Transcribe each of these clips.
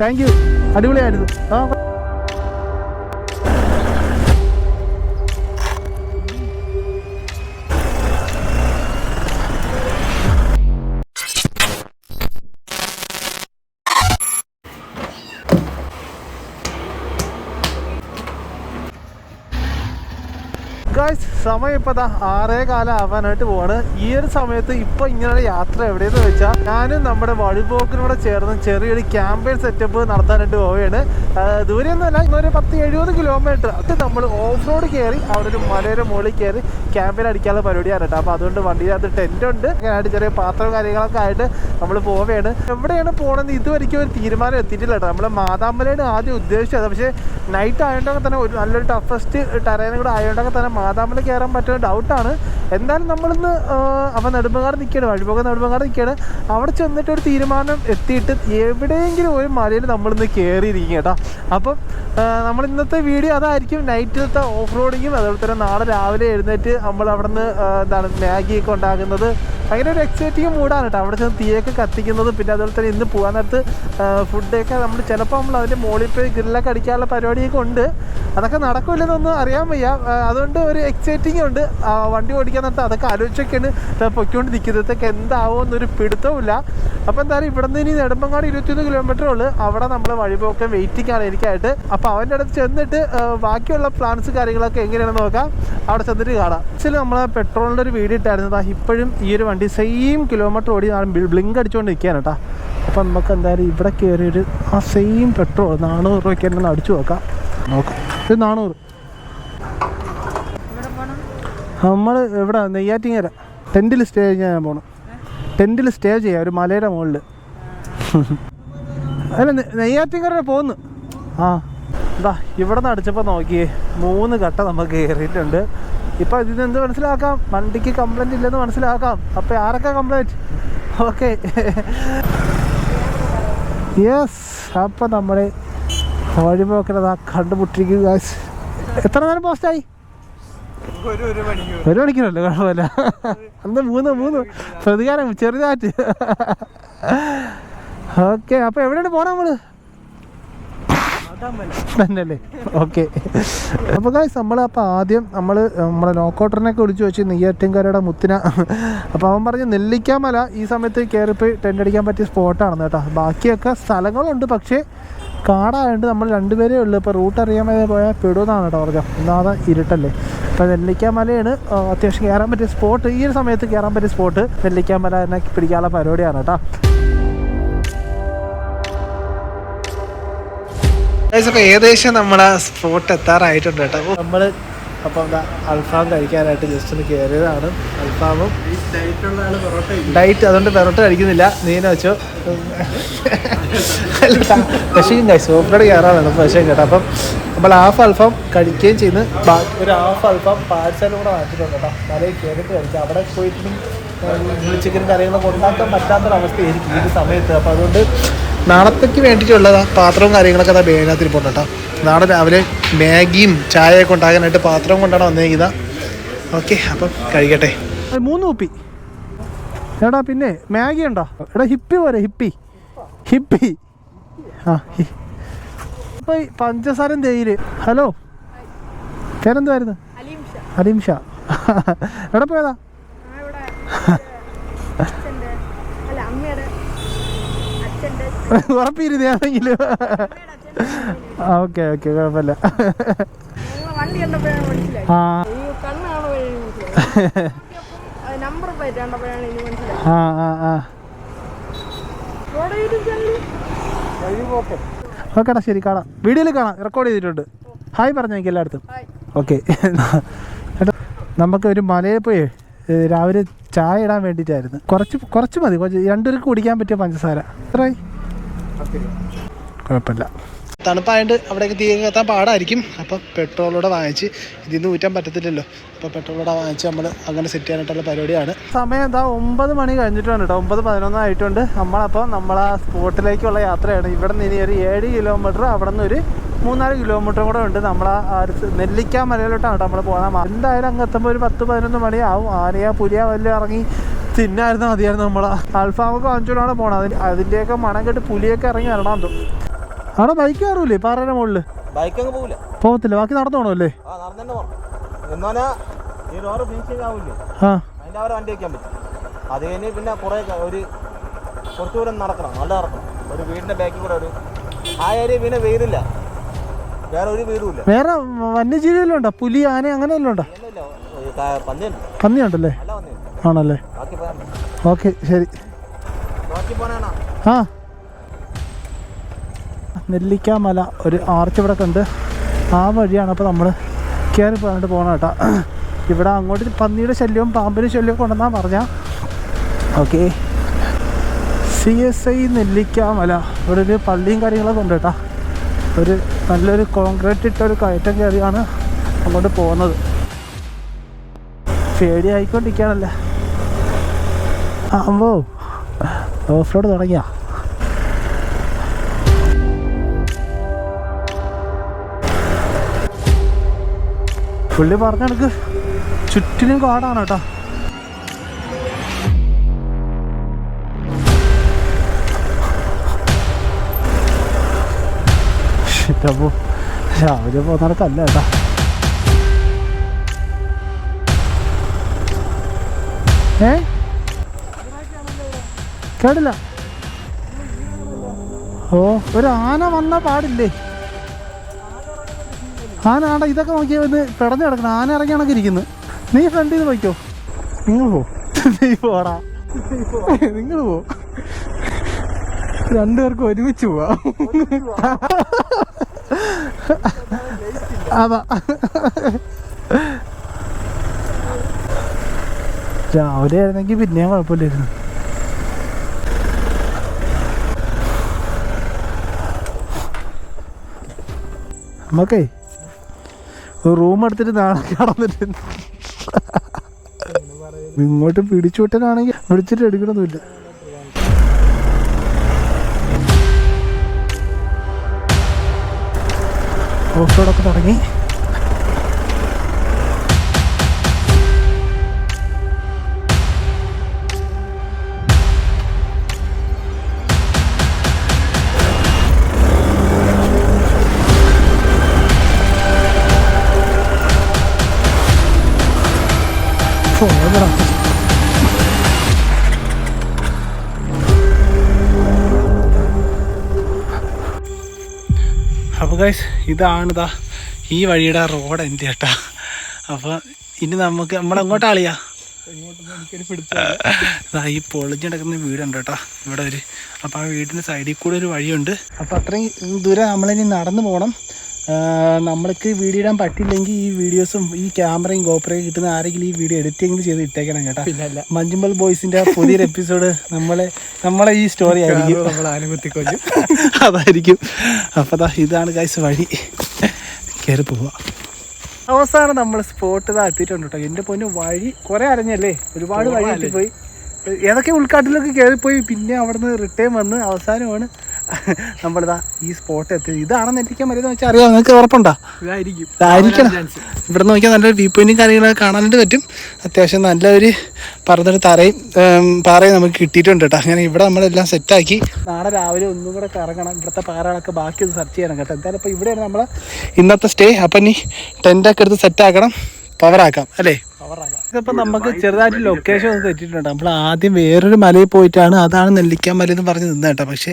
Thank you അടിപൊളിയായിരുന്നു. ആ സമയം ഇപ്പൊ ദാ ആറേ കാലം ആവാനായിട്ട് പോവാണ്. ഈ ഒരു സമയത്ത് ഇപ്പൊ ഇങ്ങനെ യാത്ര എവിടെയെന്ന് വെച്ചാൽ ഞാനും നമ്മുടെ വഴിപോക്കിനോട് ചേർന്ന് ചെറിയൊരു ക്യാമ്പയിൻ സെറ്റപ്പ് നടത്താനായിട്ട് പോവുകയാണ്. ദൂരെയൊന്നുമല്ല ഇന്നൊരു പത്ത് എഴുപത് കിലോമീറ്റർ അത് നമ്മൾ ഓഫ് റോഡ് കയറി അവിടെ ഒരു മലയുടെ മുകളിൽ കയറി ക്യാമ്പിൽ അടിക്കാനുള്ള പരിപാടിയാണ് കേട്ടോ അപ്പോൾ അതുകൊണ്ട് വണ്ടിയിലകത്ത് ടെന്റ് ഉണ്ട്. അങ്ങനെയായിട്ട് ചെറിയ പാത്രം കാര്യങ്ങളൊക്കെ ആയിട്ട് നമ്മൾ പോവുകയാണ് എവിടെയാണ് പോകണമെന്ന് ഇതുവരെയ്ക്കും ഒരു തീരുമാനം എത്തിയിട്ടില്ല കേട്ടോ നമ്മൾ മാതാമ്പലയാണ് ആദ്യം ഉദ്ദേശിച്ചത്. പക്ഷേ നൈറ്റ് ആയതുകൊണ്ടൊക്കെ തന്നെ ഒരു നല്ലൊരു ടഫസ്റ്റ് ടെറേനും കൂടെ ആയതുകൊണ്ടൊക്കെ തന്നെ മാതാമ്പല കയറാൻ പറ്റുന്ന ഡൗട്ടാണ് എന്തായാലും നമ്മളിന്ന് അവൻ നെടുമ്പങ്ങാട് നിൽക്കുകയാണ് വഴിപോക നെടുമ്പങ്ങാട് നിൽക്കുകയാണ് അവിടെ ചെന്നിട്ട് ഒരു തീരുമാനം എത്തിയിട്ട് എവിടെയെങ്കിലും ഒരു മലയിൽ നമ്മളിന്ന് കയറിയിരിക്കും കേട്ടോ അപ്പം നമ്മൾ ഇന്നത്തെ വീഡിയോ അതായിരിക്കും നൈറ്റിലത്തെ ഓഫ് റോഡിങ്ങും അതുപോലെ തന്നെ നാളെ രാവിലെ എഴുന്നേറ്റ് നമ്മൾ അവിടെ നിന്ന് എന്താണ് മാഗിയൊക്കെ ഉണ്ടാക്കുന്നത്. ഭയങ്കര ഒരു എക്സൈറ്റിങ് മൂഡാണ് കേട്ടോ അവിടെ ചെന്ന് തീയൊക്കെ കത്തിക്കുന്നത്. പിന്നെ അതുപോലെ തന്നെ ഇന്ന് പോകാൻ നേരത്ത് ഫുഡൊക്കെ നമ്മൾ ചിലപ്പോൾ നമ്മൾ അതിന്റെ മുകളിൽ പോയി ഗ്രില്ലൊക്കെ അടിക്കാനുള്ള പരിപാടിയൊക്കെ ഉണ്ട്. അതൊക്കെ നടക്കില്ലെന്നൊന്നും അറിയാൻ വയ്യ. അതുകൊണ്ട് ഒരു എക്സൈറ്റിംഗ് ഉണ്ട്. വണ്ടി ഓടിക്കാൻ നേരത്ത് അതൊക്കെ ആലോചിച്ചൊക്കെയാണ് പൊയ്ക്കൊണ്ട് നിൽക്കുന്നത് ഇതൊക്കെ എന്താവോ എന്നൊരു പിടുത്തവുമില്ല. അപ്പോൾ എന്തായാലും ഇവിടെ നിന്ന് ഇനി നെടുമ്പങ്ങാട് ഇരുപത്തിയൊന്ന് കിലോമീറ്റർ ഉള്ളു. അവിടെ നമ്മൾ വഴിപോക്കം വെയിറ്റിംഗ് ആണ് എനിക്കായിട്ട്. അപ്പോൾ അവന്റെ അടുത്ത് ചെന്നിട്ട് ബാക്കിയുള്ള പ്ലാൻസ് കാര്യങ്ങളൊക്കെ എങ്ങനെയാണെന്ന് നോക്കാം. അവിടെ ചെന്നിട്ട് കാണാം. ആക്ച്വലി നമ്മൾ പെട്രോളിന്റെ ഒരു വീഡിയോ ഇട്ടായിരുന്നു. ഇപ്പോഴും ഈ ഒരു വണ്ടി സെയിം കിലോമീറ്റർ ഓടി ബ്ലിങ്ക് അടിച്ചുകൊണ്ട് നിൽക്കുകയാണ് കേട്ടോ അപ്പം നമുക്ക് എന്തായാലും ഇവിടെ കയറി ഒരു ആ സെയിം പെട്രോൾ നാനൂറ് രൂപയ്ക്ക് തന്നെ അടിച്ചു നോക്കാം. നോക്കാം. ഇത് നാനൂറ്. നമ്മൾ ഇവിടെ നെയ്യാറ്റിങ്ങര ടെന്റിൽ സ്റ്റേ ചെയ്യാൻ ഞാൻ പോകണം ടെന്റിൽ സ്റ്റേ ചെയ്യാം ഒരു മലയുടെ മുകളിൽ അല്ല നെയ്യാറ്റിങ്ങര പോകുന്നു ആ എന്താ ഇവിടെ നിന്ന് അടിച്ചപ്പോൾ നോക്കിയേ മൂന്ന് കട്ട നമുക്ക് കയറിയിട്ടുണ്ട് ഇപ്പം ഇതിന് എന്ത് മനസ്സിലാക്കാം? വണ്ടിക്ക് കംപ്ലൈന്റ് ഇല്ലെന്ന് മനസ്സിലാക്കാം. അപ്പോൾ ആരൊക്കെ കംപ്ലൈന്റ് ഓക്കെ യെസ് അപ്പൊ നമ്മുടെ വഴിപോക്കലതാ കണ്ടുമുട്ടിരിക്കും ഗാസ് എത്ര നേരം പോസ്റ്റായി ഒരു മണിക്കൂറല്ലേ? കുഴപ്പമില്ല. അന്ന് മൂന്ന് മൂന്ന്. പ്രതികാരം ചെറുതായിട്ട്. ഓക്കെ അപ്പൊ എവിടെയാണ് പോണ നമ്മൾ? തന്നെയല്ലേ? ഓക്കെ. അപ്പോൾ ഗായ്സ് നമ്മൾ അപ്പോൾ ആദ്യം നമ്മൾ നമ്മളെ നോക്കോട്ടറിനൊക്കെ വിളിച്ചു വെച്ച് നെയ്യാറ്റിൻകരയുടെ മുത്തിന അപ്പോൾ അവൻ പറഞ്ഞു നെല്ലിക്കാമല ഈ സമയത്ത് കയറിപ്പോയി ടെന്റ് അടിക്കാൻ പറ്റിയ സ്പോട്ടാണെന്ന് കേട്ടോ. ബാക്കിയൊക്കെ സ്ഥലങ്ങളുണ്ട് പക്ഷേ കാടായതുകൊണ്ട് നമ്മൾ രണ്ടുപേരേ ഉള്ളൂ. ഇപ്പോൾ റൂട്ട് അറിയാൻ വേണ്ടി പോയാൽ പെടുമെന്നാണ് കേട്ടോ പറഞ്ഞത്. ഒന്നാമത് ഇരുട്ടല്ലേ. അപ്പോൾ നെല്ലിക്കാമലയാണ് അത്യാവശ്യം കയറാൻ പറ്റിയ സ്പോട്ട് ഈ ഒരു സമയത്ത് കയറാൻ പറ്റിയ സ്പോട്ട് നെല്ലിക്കാമല തന്നെ പിടിക്കാനുള്ള പരിപാടിയാണ് കേട്ടോ. അപ്പോൾ ഏകദേശം നമ്മൾ സ്പോട്ട് എത്താറായിട്ടുണ്ട് കേട്ടോ. നമ്മൾ അപ്പം എന്താ അൽഫാം കഴിക്കാനായിട്ട് ജസ്റ്റ് ഒന്ന് കയറിയതാണ് അൽഫാമും ഡയറ്റ് അതുകൊണ്ട് പെറോട്ട കഴിക്കുന്നില്ല. നീന വെച്ചോ. പക്ഷേ സോപ്പിലൂടെ കയറാനാണ് പക്ഷേ കേട്ടോ. അപ്പം നമ്മൾ ഹാഫ് അൽഫാം കഴിക്കുകയും ബാക്കി ഒരു ഹാഫ് അൽഫാം പാഴ്സലും കൂടെ വാങ്ങിച്ചിട്ടുണ്ട് കേട്ടോ. മലയിൽ കയറിയിട്ട് കഴിക്കാം. അവിടെ പോയിട്ട് ചിക്കനും കറികളൊക്കെ ഉണ്ടാക്കാൻ പറ്റാത്തൊരവസ്ഥയായിരിക്കും ഈ സമയത്ത്. അപ്പോൾ അതുകൊണ്ട് നാളത്തേക്ക് വേണ്ടിയിട്ടുള്ള പാത്രവും കാര്യങ്ങളൊക്കെ അതാ ബേനകത്തിൽ പോട്ടോ നാളെ രാവിലെ മാഗിയും ചായയൊക്കെ ഉണ്ടാക്കാനായിട്ട് പാത്രം കൊണ്ടാണ് വന്നേക്കുന്നത്. ഓക്കെ അപ്പം കഴിക്കട്ടെ. മൂന്ന് കുപ്പി. എടാ പിന്നെ മാഗി ഉണ്ടോ? എടാ ഹിപ്പി പോരെ ഹിപ്പി. ഹിപ്പി. ആ ഇപ്പൊ ഈ പഞ്ചസാരം തേയിൽ. ഹലോ? പേരെന്തുവായിരുന്നു? അലീം ഷാ എവിടെ പോയതാ ആ, ഇവിടെ അച്ഛന്റെ അല്ല അമ്മയുടെ അച്ഛന്റെ ഉറപ്പിരുന്ന് ഏതെങ്കിലും ആ ഓക്കെ ഓക്കെ കുഴപ്പമില്ല നിങ്ങളെ വണ്ടി കണ്ടപ്പോഴാണ് മനസ്സിലായി ആ ഈ കണ്ണ് കാണുമ്പോഴാണ് മനസ്സിലായി നമ്പർ ഓക്കെ ഓക്കെ കുഴപ്പമില്ല. ആ. ആ ആ ചാനൽ ഓക്കെടാ ശരി കാണാം. വീഡിയോയിൽ കാണാം. റെക്കോർഡ് ചെയ്തിട്ടുണ്ട്. ഹായ് പറഞ്ഞേക്ക് എല്ലായിടത്തും. ഓക്കെ. ചേട്ടാ നമുക്ക് ഒരു മലയിൽ പോയി രാവിലെ ചായ ഇടാൻ വേണ്ടിയിട്ടായിരുന്നു. കുറച്ച് കുറച്ച് മതി. കുറച്ച് രണ്ടുപേർക്ക് കുടിക്കാൻ പറ്റിയ പഞ്ചസാര. എത്രയായി? കുഴപ്പമില്ല. തണുപ്പായതുകൊണ്ട് അവിടേക്ക് തീ കത്താൻ പാടായിരിക്കും. അപ്പം പെട്രോളോടെ വാങ്ങിച്ച് ഇതിൽ നിന്ന് ഊറ്റാൻ പറ്റത്തില്ലല്ലോ. അപ്പോൾ പെട്രോളോടെ വാങ്ങിച്ച് നമ്മൾ അങ്ങനെ സെറ്റ് ചെയ്യാനായിട്ടുള്ള പരിപാടിയാണ്. സമയം എന്താ? ഒമ്പത് മണി കഴിഞ്ഞിട്ടുണ്ട് കേട്ടോ. ഒമ്പത് പതിനൊന്നായിട്ടുണ്ട് നമ്മളപ്പോൾ നമ്മളാ സ്പോട്ടിലേക്കുള്ള യാത്രയാണ്. ഇവിടെ നിന്ന് ഇനി ഒരു ഏഴ് കിലോമീറ്റർ അവിടെ നിന്ന് ഒരു മൂന്നാൽ കിലോമീറ്റർ കൂടെ ഉണ്ട്. നമ്മൾ ആ നെല്ലിക്ക മലയിലോട്ടാണ് കേട്ടോ നമ്മൾ പോകാൻ എന്തായാലും അങ്ങ് എത്തുമ്പോൾ ഒരു പത്ത് പതിനൊന്ന് മണിയാവും. ആനയാ പുലിയാ വല്ലതും ഇറങ്ങി തിന്നായിരുന്നു മതിയായിരുന്നു നമ്മൾ അൽഫാമൊക്കെ വാങ്ങിച്ചുകൊണ്ടാണ് പോണത്. അതിന് അതിന്റെയൊക്കെ മണം കെട്ട് പുലിയൊക്കെ ഇറങ്ങി വരണം തോ അവിടെ ബൈക്ക് കയറൂലേ? പാറയുടെ മുകളിൽ ബൈക്ക് അങ്ങ് പോകില്ല പോകത്തില്ല ബാക്കി നടന്നു പോണല്ലേ അത് കഴിഞ്ഞ് പിന്നെ കുറേ ഒരു കുറച്ച് ദൂരം നടക്കണം. നല്ല നടക്കണം. ഒരു വീടിന്റെ ബാക്കിൽ കൂടെ ഒരു ആ ഏരിയ പിന്നെ വീടില്ല വേറെ ഒരു വീടുമില്ല വേറെ വന്യജീവികളും ഉണ്ടോ പുലി ആന അങ്ങനെ ഉണ്ടോ? പന്നിയുണ്ടല്ലേ? ആണല്ലേ. ഓക്കെ ശരി. ആ. നെല്ലിക്ക മല ഒരു ആർച്ച് ഇവിടെ കണ്ട് ആ വഴിയാണ് അപ്പോൾ നമ്മൾ കയറി പോയിട്ട് പോകണം കേട്ടോ. ഇവിടെ അങ്ങോട്ട് പന്നിയുടെ ശല്യവും പാമ്പിന്റെ ശല്യവും കൊണ്ടെന്നാ പറഞ്ഞാൽ ഓക്കെ. സി എസ് ഐ നെല്ലിക്ക മല ഇവിടെ ഒരു പള്ളിയും കാര്യങ്ങളൊക്കെ ഉണ്ട് കേട്ടോ. ഒരു നല്ലൊരു കോൺക്രീറ്റ് ഇട്ട ഒരു കയറ്റം കയറിയാണ് അങ്ങോട്ട് പോകുന്നത്. പേടിയായിക്കൊണ്ടിരിക്കുകയാണല്ലേ അമ്പോ ഓഫ് റോഡ് തുടങ്ങിയ. പുള്ളി പറഞ്ഞ എനിക്ക് ചുറ്റിനും കാടാണ് കേട്ടോ. അപ്പോ രാവിലെ പോകുന്നിടക്കല്ല കേട്ടാ. ഏ? കേടില്ല ഓ ഒരു ആന വന്ന പാടില്ലേ? ആന ആണ്ട ഇതൊക്കെ നോക്കിയാൽ വന്ന് പിടഞ്ഞു കിടക്കണം. ആന ഇറങ്ങിയാണൊക്കെ ഇരിക്കുന്നു. നീ ഫ്രണ്ടിൽ നിന്ന് പോയിക്കോ. നിങ്ങൾ പോ. നീ പോടാ. നിങ്ങൾ പോ. രണ്ടുപേർക്കും ഒരുമിച്ച് പോവാ. അതാ രാവിലെ ആയിരുന്നെങ്കിൽ പിന്നെയും കുഴപ്പമില്ലായിരുന്നു. നമുക്കേ ഒരു റൂം എടുത്തിട്ട് നാളെ കടന്നിട്ട് ഇങ്ങോട്ട് പിടിച്ചു വിട്ടനാണെങ്കിൽ വിളിച്ചിട്ട് എടുക്കണമൊന്നുമില്ല ഓഫ് റോഡൊക്കെ തുടങ്ങി. അപ്പോൾ ഗൈസ് ഇതാണിതാ ഈ വഴിയുടെ റോഡ് എന്റെ ചേട്ടാ. അപ്പോൾ ഇനി നമുക്ക് നമ്മളെങ്ങോട്ടാ അളിയാ ഈ പൊളിഞ്ഞ് കിടക്കുന്ന വീടുണ്ട് കേട്ടോ ഇവിടെ ഒരു അപ്പോൾ ആ വീടിന്റെ സൈഡിൽ കൂടെ ഒരു വഴിയുണ്ട്. അപ്പോൾ അത്രയും ദൂരം നമ്മളിനി നടന്നു പോകണം നമ്മൾക്ക് വീഡിയോ ഇടാൻ പറ്റില്ലെങ്കിൽ ഈ വീഡിയോസും ഈ ക്യാമറയും ഗോപ്രയും കിട്ടുന്ന ആരെങ്കിലും ഈ വീഡിയോ എഡിറ്റിംഗ് ചെയ്ത് ഇട്ടേക്കണം കേട്ടോ. മഞ്ജുമ്പൽ ബോയ്സിന്റെ പുതിയൊരു എപ്പിസോഡ് നമ്മളെ നമ്മളെ ഈ സ്റ്റോറി ആയിരിക്കും. അതായിരിക്കും. അപ്പോൾ ഇതാണ് ഗൈസ് വഴി. കയറി പോവാ. അവസാനം നമ്മൾ സ്പോട്ട് ഇതാ എത്തിയിട്ടുണ്ട് കേട്ടോ. എന്റെ പൊന്നു വഴി കുറേ അറിഞ്ഞല്ലേ ഒരുപാട് വഴി പോയി ഏതൊക്കെ ഉൾക്കാട്ടിലൊക്കെ കയറിപ്പോയി പിന്നെ അവിടുന്ന് റിട്ടേൺ വന്ന് അവസാനമാണ് നമ്മളിതാ ഈ സ്പോട്ട് എത്തി. ഇതാണെന്ന് എത്തിക്കാൻ മര്യാദ വെച്ചാൽ അറിയാം? നിങ്ങൾക്ക് ഉറപ്പുണ്ടോ? ഇതായിരിക്കും. ഇതായിരിക്കണം. ഇവിടെ നോക്കിയാൽ നല്ലൊരു വ്യൂ പോയിന്റും കാര്യങ്ങളൊക്കെ കാണാനായിട്ട് പറ്റും. അത്യാവശ്യം നല്ലൊരു പറഞ്ഞൊരു തറയും പാറയും നമുക്ക് കിട്ടിയിട്ടുണ്ട് കേട്ടോ. അങ്ങനെ ഇവിടെ നമ്മളെല്ലാം സെറ്റാക്കി നാളെ രാവിലെ ഒന്നും കൂടെ കറങ്ങണം. ഇവിടുത്തെ പാറകളൊക്കെ ബാക്കി ഒന്ന് സെർച്ച് ചെയ്യണം കേട്ടോ. എന്തായാലും ഇപ്പോൾ ഇവിടെയാണ് നമ്മൾ ഇന്നത്തെ സ്റ്റേ അപ്പം ഇനി ടെന്റൊക്കെ എടുത്ത് സെറ്റാക്കണം പവറാക്കാം അല്ലേ? ഇതിപ്പോൾ നമുക്ക് ചെറുതായിട്ട് ലൊക്കേഷൻ ഒന്ന് തെറ്റിയിട്ടുണ്ട്. നമ്മൾ ആദ്യം വേറൊരു മലയിൽ പോയിട്ടാണ് അതാണ് നെല്ലിക്കാമല എന്ന് പറഞ്ഞ് നിന്നത് കേട്ടോ. പക്ഷേ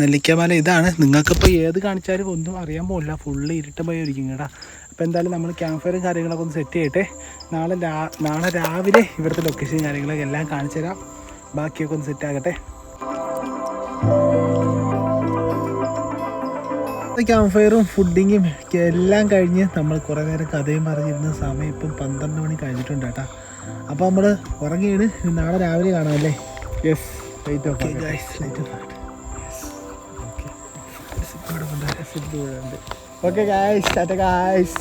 നെല്ലിക്കാമല ഇതാണ്. നിങ്ങൾക്കിപ്പോൾ ഏത് കാണിച്ചാലും ഒന്നും അറിയാൻ പോകില്ല. ഫുള്ള് ഇരുട്ടമായി ഇരിക്കും കേട്ടോ. അപ്പോൾ എന്തായാലും നമ്മൾ ക്യാമ്പ് ഫയറും കാര്യങ്ങളൊക്കെ ഒന്ന് സെറ്റ് ചെയ്യട്ടെ. നാളെ നാളെ രാവിലെ ഇവിടുത്തെ ലൊക്കേഷൻ കാര്യങ്ങളൊക്കെ എല്ലാം കാണിച്ചു തരാം. ബാക്കിയൊക്കെ ഒന്ന് സെറ്റ് ആകട്ടെ. ക്യാമ്പ് ഫയറും ഫുഡിങ്ങും എല്ലാം കഴിഞ്ഞ് നമ്മൾ കുറേ നേരം കഥയും പറഞ്ഞിരുന്ന. സമയം ഇപ്പം പന്ത്രണ്ട് മണി കഴിഞ്ഞിട്ടുണ്ട് കേട്ടോ. അപ്പോൾ നമ്മൾ ഉറങ്ങിയാണ്. നാളെ രാവിലെ കാണാമല്ലേ? Yes light off okay guys light okay guys tata guys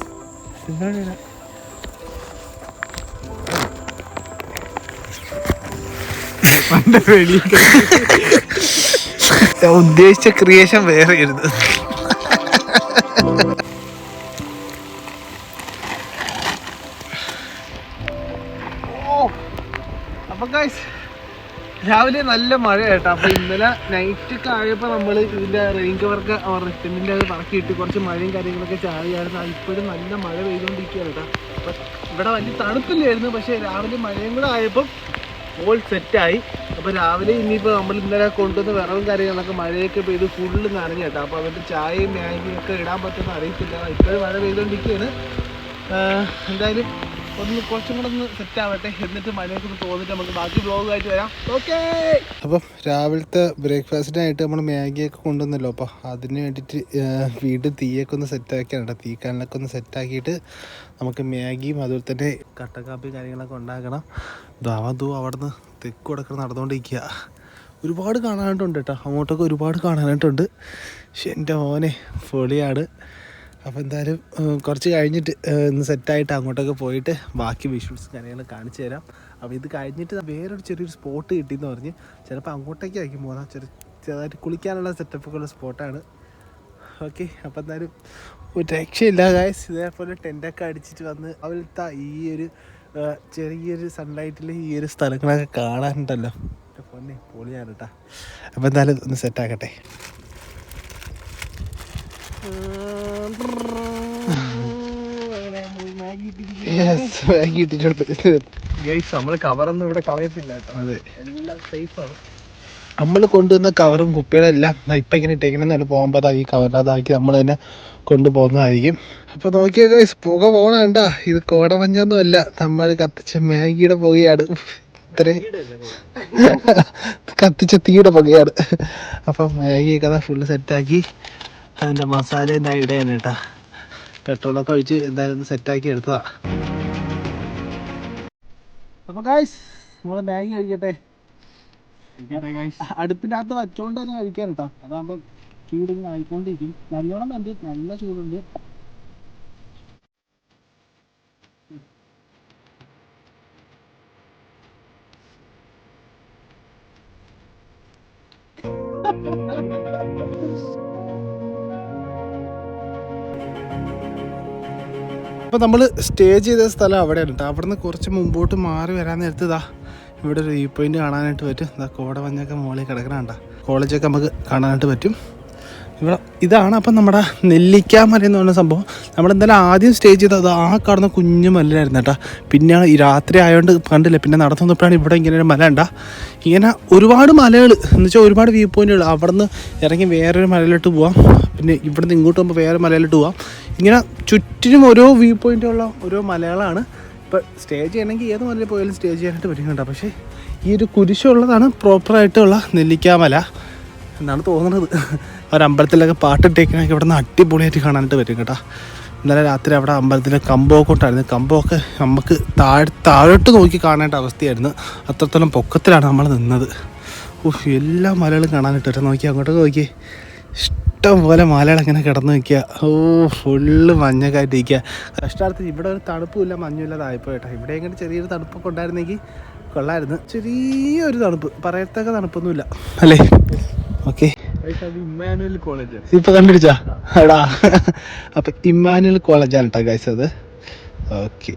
പണ്ട് വെളി ഉദ്ദേശിച്ച ക്രിയേഷൻ വേറെ ആയിരുന്നു അപ്പൊ ഗൈസ് രാവിലെ നല്ല മഴ കേട്ടോ അപ്പൊ ഇന്നലെ നൈറ്റ് ഒക്കെ ആയപ്പോ നമ്മൾ ഇതിന്റെ റെയിൻ കവർക്ക് റിട്ടമിന്റെ അത് പറക്കിയിട്ട് കുറച്ച് മഴയും കാര്യങ്ങളൊക്കെ ചാടിയായിരുന്നു ഇപ്പോഴും നല്ല മഴ പെയ്തുകൊണ്ടിരിക്കുകയാണ് കേട്ടോ ഇവിടെ വലിയ തണുപ്പില്ലായിരുന്നു പക്ഷെ രാവിലെ മഴയും കൂടെ ആയപ്പം ഓൾ സെറ്റായി അപ്പോൾ രാവിലെ ഇനിയിപ്പോ നമ്മൾ ഇന്നലെ കൊണ്ടുവന്ന വിറവും കാര്യങ്ങളൊക്കെ മഴയൊക്കെ പെയ്ത് ഫുള്ള് നനഞ്ഞു കേട്ടോ. അപ്പൊ അവരുടെ ചായയും മാഗിയും ഒക്കെ ഇടാൻ പറ്റുന്ന അറിയത്തില്ല. ഇപ്പോഴും മഴ പെയ്തുകൊണ്ടിരിക്കുകയാണ് എന്തായാലും ഒന്ന് കുറച്ചും കൂടെ ഒന്ന് സെറ്റ് ആവട്ടെ. എന്നിട്ട് മലയൊക്കെ തോന്നിട്ട് നമുക്ക് ബാക്കി ബ്ലോഗായിട്ട് വരാം. ഓക്കെ അപ്പം രാവിലത്തെ ബ്രേക്ക്ഫാസ്റ്റിനായിട്ട് നമ്മൾ മാഗിയൊക്കെ കൊണ്ടുവന്നല്ലോ. അപ്പോൾ അതിന് വേണ്ടിയിട്ട് വീട് തീയൊക്കെ ഒന്ന് സെറ്റാക്കിയാണ് തീക്കാനൊക്കെ ഒന്ന് സെറ്റാക്കിയിട്ട് നമുക്ക് മാഗിയും അതുപോലെ തന്നെ കട്ടക്കാപ്പി കാര്യങ്ങളൊക്കെ ഉണ്ടാക്കണം. ദാവതു അവിടെ നിന്ന് തെക്ക് കൊടുക്കണം നടന്നുകൊണ്ടിരിക്കുക. ഒരുപാട് കാണാനായിട്ടുണ്ട് കേട്ടോ. അങ്ങോട്ടൊക്കെ ഒരുപാട് കാണാനായിട്ടുണ്ട്. പക്ഷെ എന്റെ മോനെ പൊളിയാണ്. അപ്പോൾ എന്തായാലും കുറച്ച് കഴിഞ്ഞിട്ട് ഇന്ന് സെറ്റായിട്ട് അങ്ങോട്ടൊക്കെ പോയിട്ട് ബാക്കി വിഷ്വൽസ് കാര്യങ്ങൾ കാണിച്ചു തരാം. അപ്പോൾ ഇത് കഴിഞ്ഞിട്ട് വേറൊരു ചെറിയൊരു സ്പോട്ട് കിട്ടിയെന്ന് പറഞ്ഞ് ചിലപ്പോൾ അങ്ങോട്ടേക്കായിരിക്കും പോകാം ചെറിയ ചെറുതായിട്ട് കുളിക്കാനുള്ള സെറ്റപ്പൊക്കെ ഉള്ള സ്പോട്ടാണ് ഓക്കെ അപ്പോൾ എന്തായാലും ഒരു രക്ഷയില്ല ഗായ്സ് ഇതേപോലെ ടെന്റൊക്കെ അടിച്ചിട്ട് വന്ന് അവലത്തെ ഈ ഒരു ചെറിയൊരു സൺലൈറ്റിൽ ഈ ഒരു സ്ഥലങ്ങളൊക്കെ കാണാനുണ്ടല്ലോ. എന്റെ പൊന്നെ പൊളിയാണ് കേട്ടോ അപ്പോൾ എന്തായാലും ഒന്ന് സെറ്റാക്കട്ടെ നമ്മൾ കവറൊന്നും ഇവിടെ കളയത്തില്ല കേട്ടോ. അതെ. എല്ലാം സേഫാണ് നമ്മൾ കൊണ്ടുവന്ന കവറും കുപ്പികളും എല്ലാം ഇപ്പം ഇങ്ങനെ ഇട്ടേക്കണമെന്നല്ല പോകുമ്പോൾ അതാക്കി ഈ കവറിനകത്താക്കി നമ്മൾ തന്നെ കൊണ്ടുപോകുന്നതായിരിക്കും. അപ്പോൾ നോക്കിയ ഗൈസ് പുക പോകണണ്ട ഇത് കോടമഞ്ഞൊന്നും അല്ല. നമ്മൾ കത്തിച്ച മാഗിയുടെ പുകയാണ്. ഇത്രയും കത്തിച്ച തീയുടെ പുകയാണ്. അപ്പം മാഗിയൊക്കെ അതാ ഫുള്ള് സെറ്റാക്കി അതിന്റെ മസാല എന്താ ഇടയാണ് കേട്ടാ പെട്രോളൊക്കെ ഒഴിച്ച് എന്തായാലും സെറ്റാക്കി എടുത്തതാ. അപ്പോൾ ഗൈസ് നമ്മൾ മാഗി കഴിക്കട്ടെ. അടുപ്പിന്റെ അകത്ത് വച്ചോണ്ട് തന്നെ കഴിക്കാൻ കേട്ടോ അതാകുമ്പോ ചൂടിങ്ങനെ ആയിക്കൊണ്ടിരിക്കും. നല്ലോണം കണ്ട് നല്ല ചൂടുണ്ട്. അപ്പോൾ നമ്മൾ സ്റ്റേ ചെയ്ത സ്ഥലം അവിടെയാണ്. കേട്ടോ അവിടെ കുറച്ച് മുമ്പോട്ട് മാറി വരാൻ നേരത്ത് ഇതാ ഇവിടെ ഒരു വ്യൂ പോയിന്റ് കാണാനായിട്ട് പറ്റും. ഇതാ കോടമഞ്ഞൊക്കെ മുകളിൽ കിടക്കണണ്ട കോളേജൊക്കെ നമുക്ക് കാണാനായിട്ട് പറ്റും. ഇവിടെ ഇതാണ് അപ്പം നമ്മുടെ നെല്ലിക്കാമല എന്ന് പറയുന്ന സംഭവം. നമ്മളെന്തായാലും ആദ്യം സ്റ്റേ ചെയ്തത് ആ കാണുന്ന കുഞ്ഞു മലയായിരുന്നു കേട്ടോ. പിന്നെ ഈ രാത്രി ആയതുകൊണ്ട് കണ്ടില്ല. പിന്നെ നടന്നു വന്നപ്പോഴാണ് ഇവിടെ ഇങ്ങനെ ഒരു മല ഉണ്ടാ ഇങ്ങനെ ഒരുപാട് മലകൾ എന്ന് വെച്ചാൽ ഒരുപാട് വ്യൂ പോയിന്റുകൾ അവിടെ നിന്ന് ഇറങ്ങി വേറൊരു മലയിലോട്ട് പോവാം. പിന്നെ ഇവിടെ നിന്ന് ഇങ്ങോട്ട് പോകുമ്പോൾ വേറെ മലയിലോട്ട് പോവാം. ഇങ്ങനെ ചുറ്റിനും ഓരോ വ്യൂ പോയിന്റുള്ള ഓരോ മലകളാണ്. ഇപ്പോൾ സ്റ്റേ ചെയ്യണമെങ്കിൽ ഏത് മലയിൽ പോയാലും സ്റ്റേ ചെയ്യാനായിട്ട് പറ്റുന്നുണ്ട്. പക്ഷേ ഈ ഒരു കുരിശുള്ളതാണ് പ്രോപ്പറായിട്ടുള്ള നെല്ലിക്കാമല എന്നാണ് തോന്നുന്നത്. ഒരമ്പലത്തിലൊക്കെ പാട്ടിട്ടേക്കണൊക്കെ ഇവിടെ നിന്ന് അടിപൊളിയായിട്ട് കാണാനായിട്ട് പറ്റും കേട്ടോ. ഇന്നലെ രാത്രി അവിടെ അമ്പലത്തിലെ കമ്പമൊക്കെ ഉണ്ടായിരുന്നു. കമ്പമൊക്കെ നമുക്ക് താഴെ താഴോട്ട് നോക്കി കാണേണ്ട അവസ്ഥയായിരുന്നു. അത്രത്തോളം പൊക്കത്തിലാണ് നമ്മൾ നിന്നത്. എല്ലാ മലകളും കാണാനായിട്ട് നോക്കി അങ്ങോട്ടൊക്കെ നോക്കി ഇഷ്ടം പോലെ മലകൾ അങ്ങനെ കിടന്ന് നിൽക്കുക. ഓ ഫുള്ള് മഞ്ഞ ആയിട്ട് ഇരിക്കുക ഇവിടെ ഒരു തണുപ്പുമില്ല മഞ്ഞുമില്ലാതായപ്പോൾ കേട്ടോ. ഇവിടെ എങ്ങനെ ചെറിയൊരു തണുപ്പൊക്കെ ഉണ്ടായിരുന്നെങ്കിൽ കൊള്ളായിരുന്നു. ചെറിയൊരു തണുപ്പ് പറയത്തക്ക തണുപ്പൊന്നുമില്ല. അല്ലേ? ഓക്കെ ഇപ്പൊ കണ്ടുപിടിച്ചാ? എടാ. അപ്പൊ ഇമ്മാനുവൽ കോളേജാണ് കേട്ടോ ഗൈസ് അത്. ഓക്കെ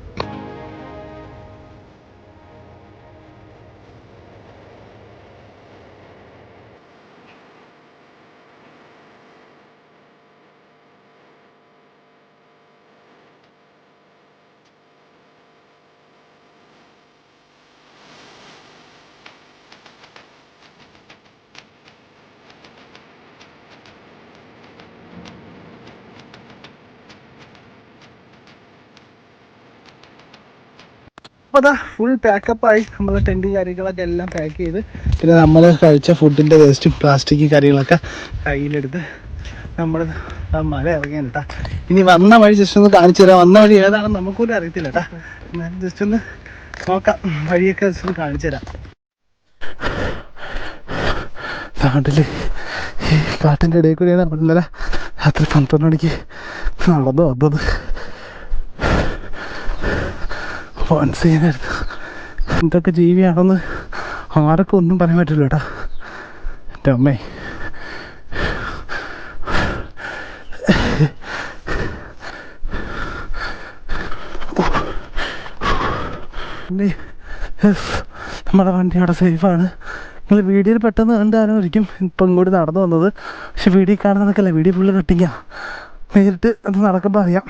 അപ്പോൾ അതാ ഫുൾ പാക്കപ്പായി നമ്മൾ ടെന്റ് കാര്യങ്ങളൊക്കെ എല്ലാം പാക്ക് ചെയ്ത്. പിന്നെ നമ്മൾ കഴിച്ച ഫുഡിന്റെ വേസ്റ്റും പ്ലാസ്റ്റിക് കാര്യങ്ങളൊക്കെ കയ്യിലെടുത്ത് നമ്മൾ മല ഇറങ്ങിയാണ് കേട്ടാ ഇനി വന്ന വഴി ജസ്റ്റ് ഒന്ന് കാണിച്ചു തരാം. വന്ന വഴി ഏതാണെന്ന് നമുക്കൂടെ അറിയത്തില്ല കേട്ടാ എന്നാലും ജസ്റ്റ് ഒന്ന് നോക്കാം. വഴിയൊക്കെ ജസ്റ്റ് ഒന്ന് കാണിച്ചു തരാം. നാട്ടിൽ ഈ കാട്ടിന്റെ ഇടയിൽ കൂടിയാണ് നമ്മൾ ഇന്നലെ രാത്രി പന്ത്രണ്ട് മണിക്ക് നടന്നു വന്നത്. ഫോൺ ചെയ്യാനായിരുന്നു എന്തൊക്കെ ജീവിയാണെന്ന് ആർക്കും ഒന്നും പറയാൻ പറ്റില്ല കേട്ടാ എന്റെ അമ്മേ നമ്മുടെ വണ്ടി അവിടെ സേഫാണ്. നിങ്ങൾ വീഡിയോയിൽ പെട്ടെന്ന് കണ്ടാലായിരിക്കും ഇപ്പം ഇങ്ങോട്ട് നടന്നു വന്നത്. പക്ഷെ വീഡിയോ കാണുന്നതൊക്കെയല്ല വീഡിയോ ഫുള്ള് കട്ടിങ്ങാ നേരിട്ട് അത് നടക്കുമ്പോൾ അറിയാം.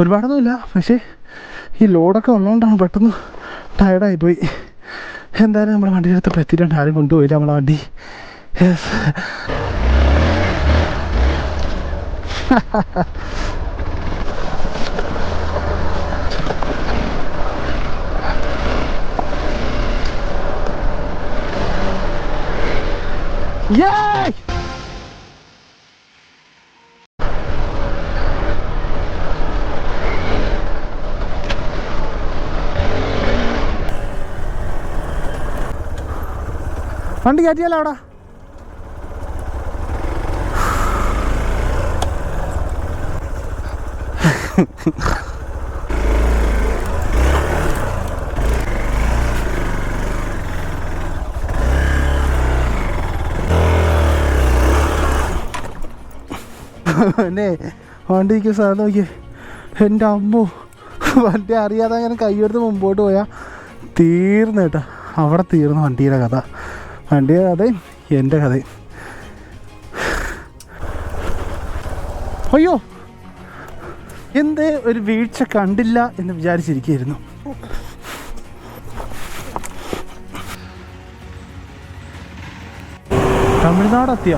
ഒരുപാടൊന്നുമില്ല. പക്ഷേ ഈ ലോഡൊക്കെ വന്നുകൊണ്ടാണ് പെട്ടെന്ന് ടയർഡായി പോയി എന്തായാലും നമ്മുടെ വണ്ടിയുടെ അടുത്ത് എത്തിയിട്ടുണ്ട് ആരും കൊണ്ടുപോയില്ല നമ്മളെ വണ്ടി. Yay! വണ്ടി കയറ്റിയാലോ അവിടെ? വണ്ടിക്ക് സാധനം നോക്കി. എന്റെ അമ്മോ വണ്ടി അറിയാതെ അങ്ങനെ കൈയെടുത്ത് മുമ്പോട്ട് പോയാൽ തീർന്നു കേട്ടോ. അവിടെ തീർന്നു വണ്ടിയുടെ കഥ. വണ്ടിയുടെ കഥയും എന്റെ കഥയും അയ്യോ എന്തേ ഒരു വീഴ്ച കണ്ടില്ല എന്ന് വിചാരിച്ചിരിക്കുകയായിരുന്നു. തമിഴ്നാട് എത്തിയ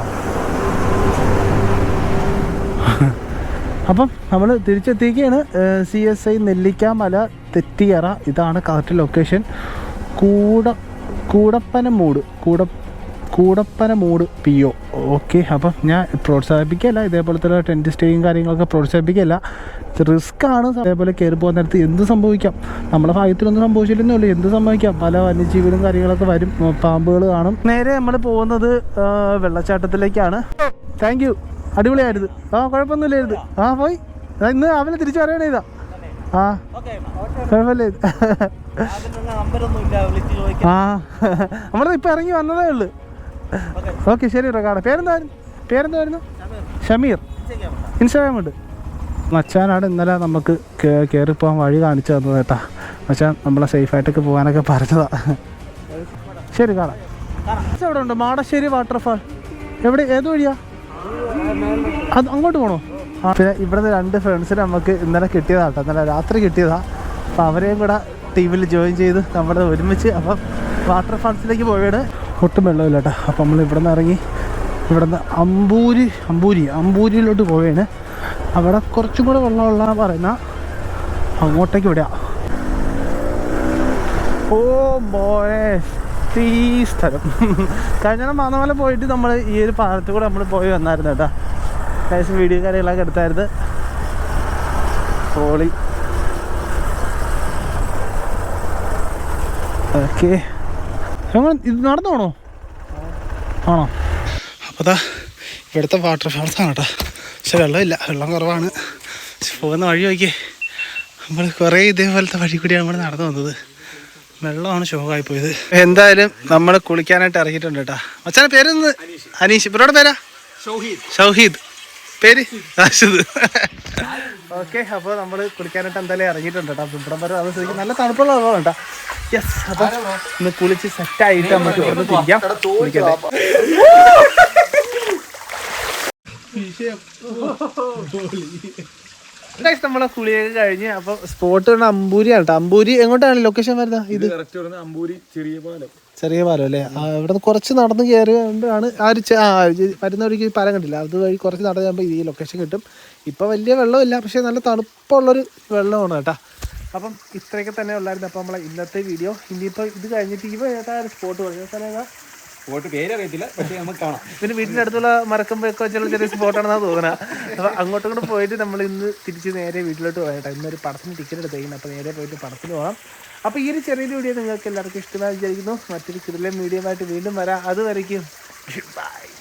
അപ്പം നമ്മൾ തിരിച്ചെത്തിക്കുകയാണ് സി എസ് ഐ നെല്ലിക്കാമല തെറ്റിയറ ഇതാണ് കറക്റ്റ് ലൊക്കേഷൻ. കൂട കൂടപ്പനമൂട് കൂട കൂടപ്പന മൂട് പി ഒ ഓക്കെ അപ്പം ഞാൻ പ്രോത്സാഹിപ്പിക്കുകയല്ല. ഇതേപോലത്തെ ടെന്റ് സ്റ്റേയും കാര്യങ്ങളൊക്കെ പ്രോത്സാഹിപ്പിക്കുകയല്ല. റിസ്ക് ആണ് അതേപോലെ കയറി പോകുന്ന നേരത്ത് എന്ത് സംഭവിക്കാം? നമ്മളെ ഭാഗ്യത്തിലൊന്നും സംഭവിച്ചില്ലെന്നേ ഉള്ളൂ എന്ത് സംഭവിക്കാം? പല വന്യജീവികളും കാര്യങ്ങളൊക്കെ വരും. പാമ്പുകൾ കാണും. നേരെ നമ്മൾ പോകുന്നത് വെള്ളച്ചാട്ടത്തിലേക്കാണ്. താങ്ക് യു അടിപൊളിയായിരുന്നു. ആ കുഴപ്പമൊന്നുമില്ലായിരുന്നു. ആ പോയി. ഇന്ന് രാവിലെ തിരിച്ചു പറയണേ ഇതാ. ആ? കുഴപ്പമില്ല ആ. നമ്മളിത് ഇപ്പം ഇറങ്ങി വന്നതേ ഉള്ളു. ഓക്കെ. ശരി കാണാം. പേരെന്തായിരുന്നു? പേരെന്തായിരുന്നു? ഷമീർ. ഇൻസ്റ്റാഗ്രാം ഉണ്ട്. മച്ചാനാണ് ഇന്നലെ നമുക്ക് കയറിപ്പോകാൻ കയറി പോകാൻ വഴി കാണിച്ചു തന്നത് കേട്ടാ. മച്ചാൻ നമ്മളെ സേഫായിട്ടൊക്കെ പോകാനൊക്കെ പറഞ്ഞതാ. ശരി കാണാം. എവിടെ ഉണ്ട്? മാടശ്ശേരി വാട്ടർഫാൾ. എവിടെ? ഏത് വഴിയാ? അത് അങ്ങോട്ട് പോണോ? പിന്നെ ഇവിടുന്ന് രണ്ട് ഫ്രണ്ട്സിന് നമുക്ക് ഇന്നലെ കിട്ടിയതാ കേട്ടോ. ഇന്നലെ രാത്രി കിട്ടിയതാ. അപ്പോൾ അവരെയും കൂടെ ടീമിൽ ജോയിൻ ചെയ്ത് നമ്മുടെ ഒരുമിച്ച് അപ്പം വാട്ടർ ഫാൾസിലേക്ക് പോയത് ഒട്ടും വെള്ളമില്ല കേട്ടോ. അപ്പം നമ്മൾ ഇവിടെ നിന്ന് ഇറങ്ങി ഇവിടെ നിന്ന് അമ്പൂരി അമ്പൂരി അമ്പൂരിയിലോട്ട് പോവുകയാണ്. അവിടെ കുറച്ചും കൂടെ വെള്ളമുള്ള പറയുന്ന അങ്ങോട്ടേക്ക് വിടുക ഓ മോയെ ഈ സ്ഥലം. കഴിഞ്ഞ മാന്നമല പോയിട്ട് നമ്മൾ ഈ ഒരു പാലത്തിൽ കൂടെ നമ്മൾ പോയി വന്നായിരുന്നു കേട്ടോ. അത്യാവശ്യം വീഡിയോ കാര്യങ്ങളൊക്കെ എടുത്തായിരുന്നു. ഹോളി ഓക്കെ ഇത് നടന്നോണോ ആണോ? അപ്പോൾ ദാ ഇവിടുത്തെ വാട്ടർഫാൾസ് ആണ് കേട്ടോ പക്ഷെ വെള്ളമില്ല വെള്ളം കുറവാണ്. പക്ഷെ പോകുന്ന വഴി നോക്കിയേ. നമ്മൾ കുറേ ഇതേപോലത്തെ വഴി കൂടിയാണ് നമ്മൾ നടന്നു വന്നത്. വെള്ളമാണ് ഷോക്കായി പോയത്. എന്തായാലും നമ്മൾ കുളിക്കാനായിട്ട് ഇറങ്ങിയിട്ടുണ്ട് കേട്ടോ മച്ചാനെ പേരൊന്ന്? അനീഷ്. ഇവരോടെ പേരാ? ഷൗഹീദ്. പേര്? ഓക്കെ അപ്പോൾ നമ്മൾ കുളിക്കാനായിട്ട് എന്തായാലും ഇറങ്ങിയിട്ടുണ്ട് കേട്ടോ. ഇവിടെ വരെ അത് ശരിക്കും നല്ല തണുപ്പുള്ള വെള്ളം കേട്ടോ. യെസ് അപ്പൊ ഇന്ന് കുളിച്ച് സെറ്റായിട്ട് നമുക്ക് ഇവിടുന്ന് തിരിക്കാം കുളിക്കട്ടെ Guys, നമ്മളെ കുളിയൊക്കെ കഴിഞ്ഞ് അപ്പൊ സ്പോട്ട് അമ്പൂരിയാണ് കേട്ടോ. അമ്പൂരി എങ്ങോട്ടാണ് ലൊക്കേഷൻ വരുന്നത് ഇത് അമ്പൂരി ചെറിയ പാലം. ചെറിയ പാലം അല്ലേ? അവിടെ നിന്ന് കുറച്ച് നടന്ന് കയറിയാണ് ആ ഒരു ആ വരുന്ന വഴിക്ക് പാലം കണ്ടില്ല. അത് വഴി കുറച്ച് നടന്ന് കഴിയുമ്പോൾ ഈ ലൊക്കേഷൻ കിട്ടും. ഇപ്പം വലിയ വെള്ളമില്ല പക്ഷേ നല്ല തണുപ്പുള്ളൊരു വെള്ളമാണ് കേട്ടോ. അപ്പം ഇത്രയൊക്കെ തന്നെ ഉള്ളായിരുന്നു. അപ്പോൾ നമ്മളെ ഇന്നത്തെ വീഡിയോ ഇനിയിപ്പോൾ ഇത് കഴിഞ്ഞിട്ട് ഇവ ഏതാ സ്പോട്ട് പറഞ്ഞ പക്ഷെ നമുക്ക് കാണാം. പിന്നെ വീടിന്റെ അടുത്തുള്ള മറക്കുമ്പോഴൊക്കെ വെച്ചുള്ള ചെറിയ സ്പോട്ടാണെന്നാ തോന്നുന്നത് അപ്പൊ അങ്ങോട്ടും കൂടെ പോയിട്ട് നമ്മൾ ഇന്ന് തിരിച്ച് നേരെ വീട്ടിലോട്ട് പോകട്ടെ ഇന്നൊരു പടത്തിന് ടിക്കറ്റ് എടുത്തേക്കുന്നു അപ്പൊ നേരെ പോയിട്ട് പടത്തിന് പോകാം അപ്പൊ ഈ ഒരു ചെറിയ വീഡിയോ നിങ്ങൾക്ക് എല്ലാവർക്കും ഇഷ്ടമായി വിചാരിക്കുന്നു. മറ്റൊരു ചെറിയ വീഡിയോ ആയിട്ട് വീണ്ടും വരാം. അതുവരയ്ക്കും ബൈ